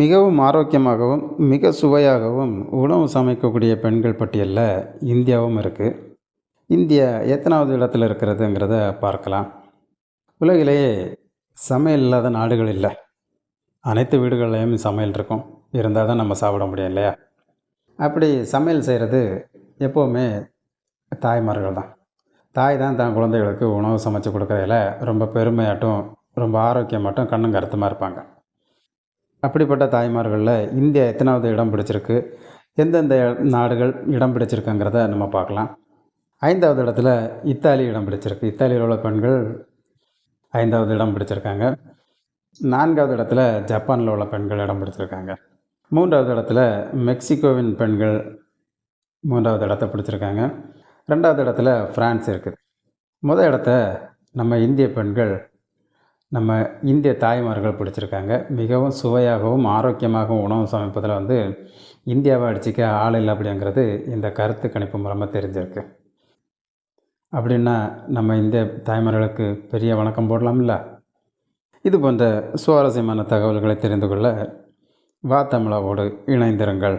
மிகவும் ஆரோக்கியமாகவும் மிக சுவையாகவும் உணவு சமைக்கக்கூடிய பெண்கள் பட்டியலில் இந்தியாவும் இருக்குது இந்தியா எத்தனாவது இடத்துல இருக்கிறதுங்கிறத பார்க்கலாம். உலகிலேயே சமையல் இல்லாத நாடுகள் இல்லை. அனைத்து வீடுகள்லையும் சமையல் இருக்கும். இருந்தால் தான் நம்ம சாப்பிட முடியும் இல்லையா? அப்படி சமையல் செய்கிறது எப்போவுமே தாய்மார்கள் தான். தாய் தான் தன் குழந்தைகளுக்கு உணவு சமைச்சு கொடுக்கறதுல ரொம்ப பெருமையாட்டும் ரொம்ப ஆரோக்கியமாட்டும் கண்ணும் கருத்துமாக இருப்பாங்க. அப்படிப்பட்ட தாய்மார்களில் இந்தியா எத்தனாவது இடம் பிடிச்சிருக்கு? எந்தெந்த நாடுகள் இடம் பிடிச்சிருக்குங்கிறத நம்ம பார்க்கலாம். ஐந்தாவது இடத்துல இத்தாலி இடம் பிடிச்சிருக்கு. இத்தாலியில் உள்ள பெண்கள் ஐந்தாவது இடம் பிடிச்சிருக்காங்க. நான்காவது இடத்துல ஜப்பானில் உள்ள பெண்கள் இடம் பிடிச்சிருக்காங்க. மூன்றாவது இடத்துல மெக்சிகோவின் பெண்கள் மூன்றாவது இடத்த பிடிச்சிருக்காங்க. ரெண்டாவது இடத்துல ஃப்ரான்ஸ் இருக்குது. முதல் இடத்த நம்ம இந்திய பெண்கள் நம்ம இந்திய தாய்மார்கள் பிடிச்சிருக்காங்க. மிகவும் சுவையாகவும் ஆரோக்கியமாகவும் உணவு சமைப்பதில் வந்து இந்தியாவை அடிச்சிக்க ஆள் இல்லை அப்படிங்கிறது இந்த கருத்து கணிப்பு மூலமாக தெரிஞ்சிருக்கு. அப்படின்னா நம்ம இந்திய தாய்மார்களுக்கு பெரிய வணக்கம் போடலாம்ல? இது போன்ற சுவாரஸ்யமான தகவல்களை தெரிந்து கொள்ள வா தமிழாவோடு இணைந்திருங்கள்.